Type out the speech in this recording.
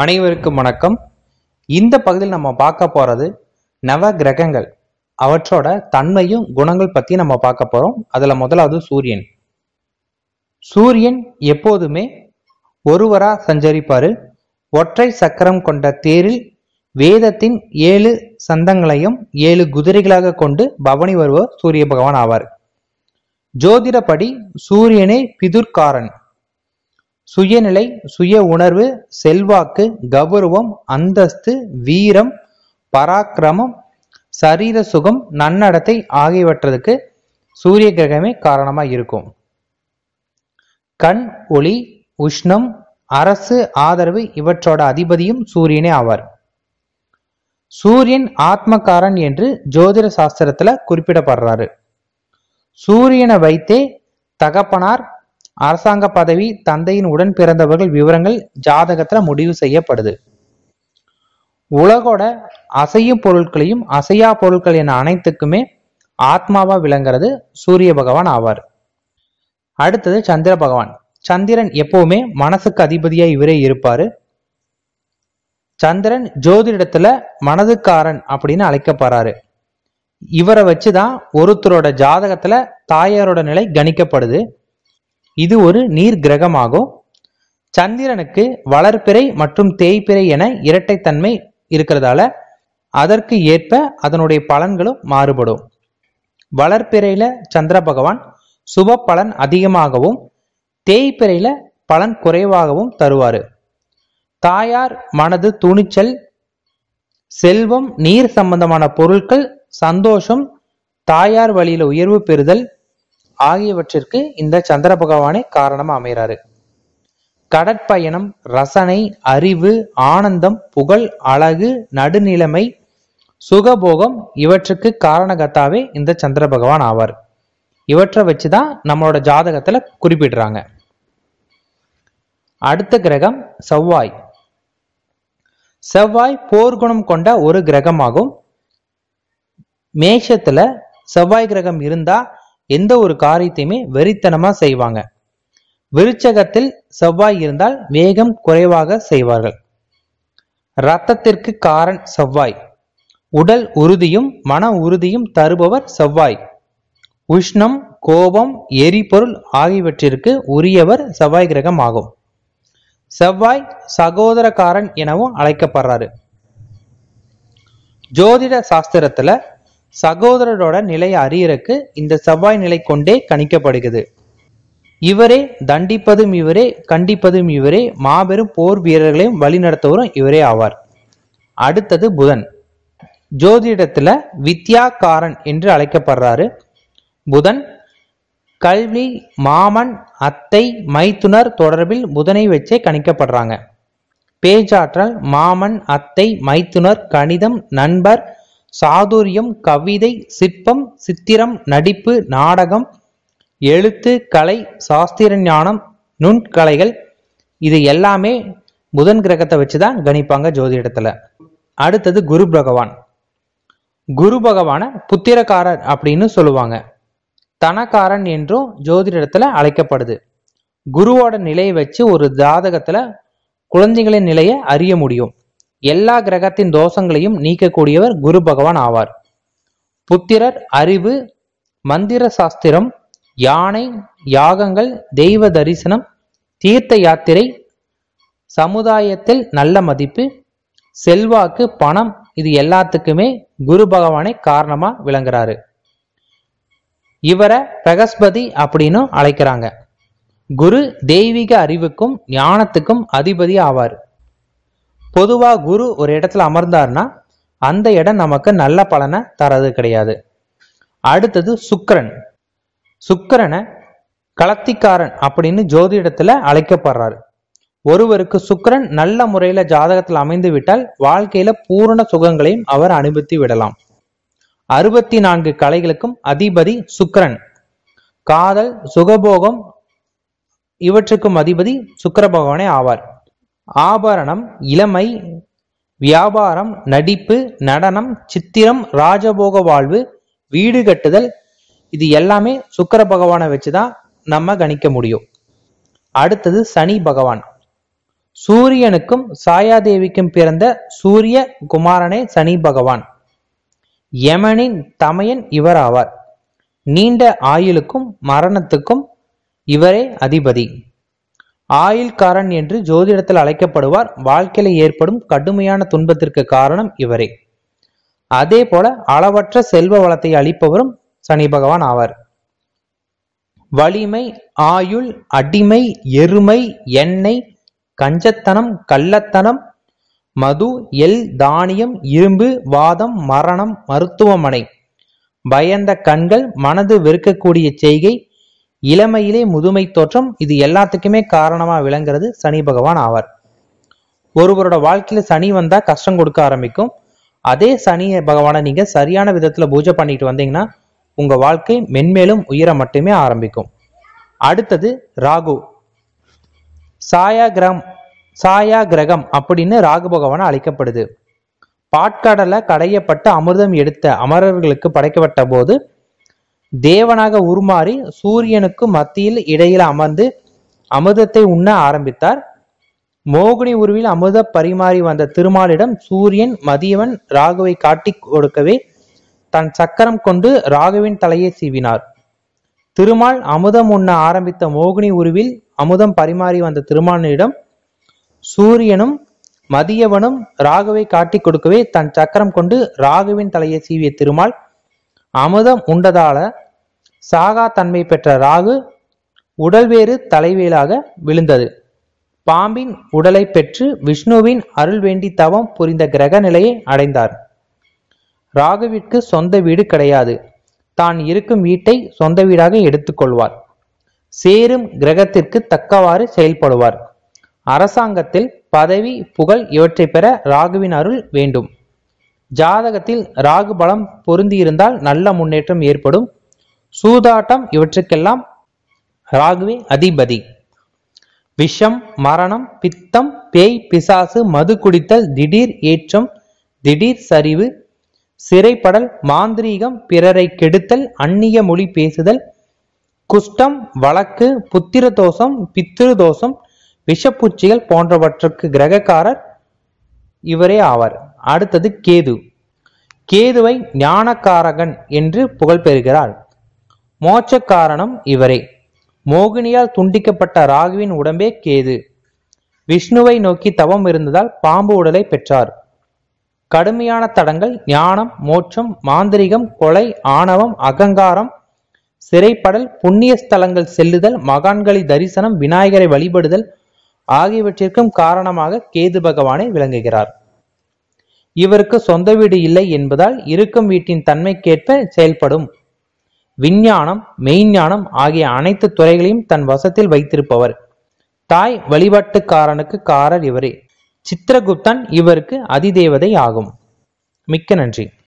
அனைவருக்கும் வணக்கம். இந்த பகுதியில் நம்ம பார்க்க போறது நவ கிரகங்கள். அவற்றோட தன்மையும் குணங்கள் பத்தி நம்ம பார்க்க போறோம். அதுல முதலாவது சூரியன். சூரியன் எப்போதுமே ஒருவரா சஞ்சரிப்பாரு. ஒற்றை சக்கரம் கொண்ட தேரில் வேதத்தின் ஏழு சந்தங்களையும் ஏழு குதிரைகளாக கொண்டு பவனி வருவர் சூரிய பகவான் ஆவார். ஜோதிடப்படி சூரியனே பிதுர்காரன். சுயநிலை சுய உணர்வு செல்வாக்கு கௌரவம் அந்தஸ்து வீரம் பராக்கிரமம் சரீர சுகம் நன்னடத்தை ஆகியவற்றதுக்கு சூரிய கிரகமே காரணமா இருக்கும். கண் ஒளி உஷ்ணம் அரசு ஆதரவு இவற்றோட அதிபதியும் சூரியனே ஆவார். சூரியன் ஆத்மகாரன் என்று ஜோதிட சாஸ்திரத்துல குறிப்பிடப்படுறாரு. சூரியனை வைத்தே தகப்பனார் அரசாங்க பதவி தந்தையின் உடன் பிறந்தவர்கள் விவரங்கள் ஜாதகத்துல முடிவு செய்யப்படுது. உலகோட அசையும் பொருட்களையும் அசையா பொருட்கள் என அனைத்துக்குமே ஆத்மாவா விளங்குறது சூரிய பகவான் ஆவார். அடுத்தது சந்திர பகவான். சந்திரன் எப்பவுமே மனசுக்கு அதிபதியா இவரே இருப்பாரு. சந்திரன் ஜோதிடத்துல மனதுக்காரன் அப்படின்னு அழைக்கப்படுறாரு. இவரை வச்சுதான் ஒருத்தரோட ஜாதகத்துல தாயாரோட நிலை கணிக்கப்படுது. இது ஒரு நீர் கிரகமாகும் சந்திரனுக்கு வளர்பிறை மற்றும் தேய்பிறை என இரட்டைத்தன்மை இருக்கிறதால அதற்கு ஏற்ப அதனுடைய பலன்களும் மாறுபடும். வளர்பிறையில சந்திர பகவான் சுப பலன் அதிகமாகவும் தேய்பிறையில பலன் குறைவாகவும் தருவார். தாயார் மனது துணிச்சல் செல்வம் நீர் சம்பந்தமான பொருட்கள் சந்தோஷம் தாயார் வழியில உயர்வு பெறுதல் ஆகியவற்றிற்கு இந்த சந்திர பகவானே காரணமா அமைகிறாரு. கடற்பயணம் ரசனை அறிவு ஆனந்தம் புகழ் அழகு நடுநிலைமை சுகபோகம் இவற்றுக்கு காரணகத்தாவே இந்த சந்திர பகவான் ஆவார். இவற்றை வச்சுதான் நம்மளோட ஜாதகத்துல குறிப்பிடுறாங்க. அடுத்த கிரகம் செவ்வாய். செவ்வாய் போர்க்குணம் கொண்ட ஒரு கிரகமாகும். மேஷத்துல செவ்வாய் கிரகம் இருந்தா எந்த ஒரு காரியத்தையுமே வெறித்தனமா செய்வாங்க. விருச்சகத்தில் செவ்வாய் இருந்தால் வேகம் குறைவாக செய்வார்கள். ரத்தத்திற்கு காரன் செவ்வாய். உடல் உறுதியும் மன உறுதியும் தருபவர் செவ்வாய். உஷ்ணம் கோபம் எரிபொருள் ஆகியவற்றிற்கு உரியவர் செவ்வாய் கிரகம் ஆகும். செவ்வாய் சகோதரக்காரன் எனவும் அழைக்கப்படுறாரு. ஜோதிட சாஸ்திரத்துல சகோதரரோட நிலை அறியறக்கு இந்த செவ்வாய் நிலை கொண்டே கணிக்கப்படுகிறது. இவரே தண்டிப்பதும் இவரே கண்டிப்பதும் இவரே மாபெரும் போர் வீரர்களையும் வழிநடத்துவரும் இவரே ஆவார். அடுத்தது புதன். ஜோதிடத்துல வித்யாகாரன் என்று அழைக்கப்படுறாரு. புதன் கல்வி மாமன் அத்தை மைத்துனர் தொடர்பில் புதனை வச்சே கணிக்கப்படுறாங்க. பேச்சாற்றல் மாமன் அத்தை மைத்துனர் கணிதம் நண்பர் சாதுரியம் கவிதை சிற்பம் சித்திரம் நடிப்பு நாடகம் எழுத்து கலை சாஸ்திர ஞானம் நுண்கலைகள் இது எல்லாமே புதன் கிரகத்தை வச்சு தான் கணிப்பாங்க ஜோதிடத்தில். அடுத்தது குரு பகவான். குரு பகவான புத்திரக்காரர் அப்படின்னு சொல்லுவாங்க. தனக்காரன் என்றும் ஜோதிடத்தில் அழைக்கப்படுது. குருவோட நிலையை வச்சு ஒரு ஜாதகத்தில் குழந்தைகளின் நிலையை அறிய முடியும். எல்லா கிரகத்தின் தோஷங்களையும் நீக்கக்கூடியவர் குரு பகவான் ஆவார். புத்திரர் அறிவு மந்திர சாஸ்திரம் யானை யாகங்கள் தெய்வ தரிசனம் தீர்த்த யாத்திரை சமுதாயத்தில் நல்ல மதிப்பு செல்வாக்கு பணம் இது எல்லாத்துக்குமே குரு பகவானை காரணமா விளங்குறாரு. இவரை பிரகஸ்பதி அப்படின்னு அழைக்கிறாங்க. குரு தெய்வீக அறிவுக்கும் ஞானத்துக்கும் அதிபதி ஆவார். பொதுவாக குரு ஒரு இடத்துல அமர்ந்தார்னா அந்த இடம் நமக்கு நல்ல பலனை தரது கிடையாது. அடுத்தது சுக்கரன். சுக்கரனை களத்திக்காரன் அப்படின்னு ஜோதிடத்துல அழைக்கப்படுறாரு. ஒருவருக்கு சுக்கிரன் நல்ல முறையில ஜாதகத்தில் அமைந்து விட்டால் வாழ்க்கையில பூரண சுகங்களையும் அவர் அனுபவித்து விடலாம். அறுபத்தி நான்கு கலைகளுக்கும் அதிபதி சுக்கரன். காதல் சுகபோகம் இவற்றுக்கும் அதிபதி சுக்கிர பகவானே ஆவார். ஆபரணம் இளமை வியாபாரம் நடிப்பு நடனம் சித்திரம் ராஜபோக வாழ்வு வீடு கட்டுதல் இது எல்லாமே சுக்கிர பகவானை வச்சு தான் நம்ம கணிக்க முடியும். அடுத்தது சனி பகவான். சூரியனுக்கும் சாயாதேவிக்கும் பிறந்த சூரிய குமாரனே சனி பகவான். யமனின் தமையன் இவர் ஆவார். நீண்ட ஆயுளுக்கும் மரணத்துக்கும் இவரே அதிபதி. ஆயுள்காரன் என்று ஜோதிடத்தில் அழைக்கப்படுவார். வாழ்க்கையில் ஏற்படும் கடுமையான துன்பத்திற்கு காரணம் இவரே. அதே போல அளவற்ற செல்வ வளத்தை அளிப்பவரும் சனி பகவான் ஆவார். வலிமை ஆயுள் அடிமை எருமை எண்ணெய் கஞ்சத்தனம் கள்ளத்தனம் மது எல் தானியம் இரும்பு வாதம் மரணம் மருத்துவமனை பயந்த கண்கள் மனது வெறுக்கக்கூடிய செய்கை இளமையிலே முதுமை தோற்றம் இது எல்லாத்துக்குமே காரணமா விளங்குறது சனி பகவான் ஆவார். ஒருவரோட வாழ்க்கையில சனி வந்தா கஷ்டம் கொடுக்க ஆரம்பிக்கும். அதே சனி பகவானை நீங்க சரியான விதத்துல பூஜை பண்ணிட்டு வந்தீங்கன்னா உங்க வாழ்க்கை மென்மேலும் உயர மட்டுமே ஆரம்பிக்கும். அடுத்தது ராகு. சாயா கிரம் சாயா கிரகம் அப்படின்னு ராகு பகவான் அழைக்கப்படுது. பாட்கடலை கடையப்பட்டு அமிர்தம் எடுத்த அமரர்களுக்கு படைக்கப்பட்ட போது தேவனாக உருமாறி சூரியனுக்கு மத்தியில் இடையில் அமர்ந்து அமிர்தத்தை உண்ண ஆரம்பித்தார். மோகினி உருவில் அமுத பரிமாறி வந்த திருமாலிடம் சூரியன் மதியவன் ராகுவை காட்டிக் கொடுக்கவே தன் சக்கரம் கொண்டு ராகுவின் தலையை சீவினார். திருமால் அமுதம் உண்ண ஆரம்பித்த மோகினி உருவில் அமுதம் பரிமாறி வந்த திருமாலிடம் சூரியனும் மதியவனும் ராகுவை காட்டிக் கொடுக்கவே தன் சக்கரம் கொண்டு ராகுவின் தலையை சீவிய திருமால் அமுதம் உண்டதால சாகா தன்மை பெற்ற ராகு உடல்வேறு தலைவியலாக தலைவேலாக விழுந்தது. பாம்பின் உடலை பெற்று விஷ்ணுவின் அருள் வேண்டி தவம் புரிந்த கிரக நிலையை அடைந்தார். ராகுவிற்கு சொந்த வீடு கிடையாது. தான் இருக்கும் வீட்டை சொந்த வீடாக எடுத்துக்கொள்வார் சேரும் கிரகத்திற்கு தக்கவாறு செயல்படுவார். அரசாங்கத்தில் பதவி புகழ் இவற்றை பெற ராகுவின் அருள் வேண்டும். ஜாதகத்தில் ராகு பலம் பொருந்தியிருந்தால் நல்ல முன்னேற்றம் ஏற்படும். சூதாட்டம் இவற்றுக்கெல்லாம் ராகுவே அதிபதி. விஷம் மரணம் பித்தம் பேய் பிசாசு மது குடித்தல் திடீர் ஏற்றம் திடீர் சரிவு சிறைப்படல் மாந்திரீகம் பிறரை கெடுத்தல் அந்நிய மொழி பேசுதல் குஷ்டம் வழக்கு புத்திர தோஷம் பித்திரு தோஷம் விஷப்பூச்சிகள் போன்றவற்றுக்கு கிரகக்காரர் இவரே ஆவார். அடுத்தது கேது. கேதுவை ஞானக்காரகன் என்று புகழ் பெறுகிறார் மோட்ச காரணம் இவரே. மோகினியால் துண்டிக்கப்பட்ட ராகுவின் உடம்பே கேது. விஷ்ணுவை நோக்கி தவம் இருந்ததால் பாம்பு உடலை பெற்றார். கடுமையான தடங்கள் ஞானம் மோட்சம் மாந்திரிகம் கொலை ஆணவம் அகங்காரம் சிறைப்படல் புண்ணிய ஸ்தலங்கள் செல்லுதல் மகான்களை தரிசனம் விநாயகரை வழிபடுதல் ஆகியவற்றிற்கும் காரணமாக கேது பகவானை விளங்குகிறார். இவருக்கு சொந்த வீடு இல்லை என்பதால் இருக்கும் வீட்டின் தன்மைக்கேற்ப செயல்படும். விஞ்ஞானம் மெய்ஞானம் ஆகிய அனைத்து துறைகளையும் தன் வசத்தில் வைத்திருப்பவர். தாய் வழிபாட்டுக்காரனுக்கு காரர் இவரே. சித்திரகுப்தன் இவருக்கு அதிதேவதை ஆகும். மிக்க நன்றி.